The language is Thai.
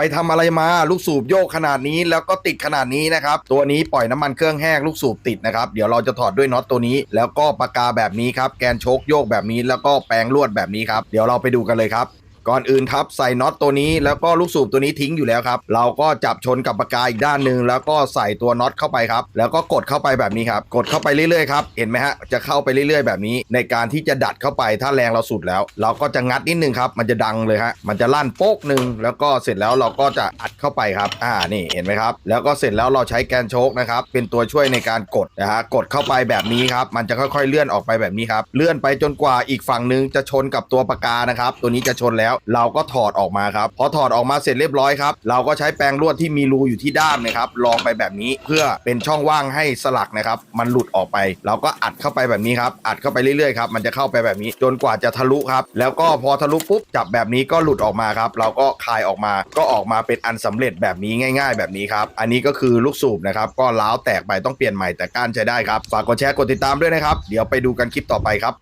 ไปทำอะไรมาลูกสูบโยกขนาดนี้แล้วก็ติดขนาดนี้นะครับ ตัวนี้ปล่อยน้ำมันเครื่องแห้งลูกสูบติดนะครับ เดี๋ยวเราจะถอดด้วยน็อตตัวนี้ แล้วก็ปากกาแบบนี้ครับ แกนโชกโยกแบบนี้แล้วก็แปรงลวดแบบนี้ครับ เดี๋ยวเราไปดูกันเลยครับ ก่อนอื่นครับใส่น็อตตัวนี้แล้วก็ลูกสูบตัวนี้ทิ้งอยู่แล้วครับ เราก็จับชนกับปากกาอีกด้านหนึ่งแล้วก็ใส่ตัวน็อตเข้าไปครับ แล้วก็กดเข้าไปแบบนี้ครับ กดเข้าไปเรื่อยๆครับ เห็นไหมฮะ จะเข้าไปเรื่อยๆแบบนี้ ในการที่จะดัดเข้าไป ถ้าแรงเราสุดแล้ว เราก็จะงัดนิดนึงครับ มันจะดังเลยฮะ มันจะลั่นโป๊กหนึ่งแล้วก็เสร็จแล้วเราก็จะอัดเข้าไปครับ อ่า นี่ เห็นไหมครับ แล้วก็เสร็จแล้วเราใช้แกนโชคนะครับ เป็นตัวช่วยในการกดนะฮะ กดเข้าไปแบบนี้ครับ มันจะค่อยๆเลื่อนออกไปแบบนี้ครับ เลื่อนไปจนกว่าอีกฝั่งนึงจะชนกับตัวปากกานะครับ ตัวนี้จะชนแล้วเราก็ถอดออกมาครับพอถอดออกมาเสร็จเรียบร้อยครับเราก็ใช้แปรงลวดที่มีรูอยู่ที่ด้ามนะครับลองไปแบบนี้เพื่อเป็นช่องว่างให้สลักนะครับมันหลุดออกไป เราก็อัดเข้าไปแบบนี้ครับอัดเข้าไปเรื่อยๆครับมันจะเข้าไปแบบนี้จนกว่าจะทะลุครับแล้วก็พอทะลุปุ๊บจับแบบนี้ก็หลุดออกมาครับเราก็คายออกมาก็ออกมาเป็นอันสำเร็จแบบนี้ง่าย ๆ แบบนี้ครับอันนี้ก็คือลูกสูบนะครับก็ล้าวแตกไปต้องเปลี่ยนใหม่แต่ก้านใช้ได้ครับฝากกดแชร์กดติดตามด้วยนะครับ เดี๋ยวไปดูกันคลิปต่อไปครับ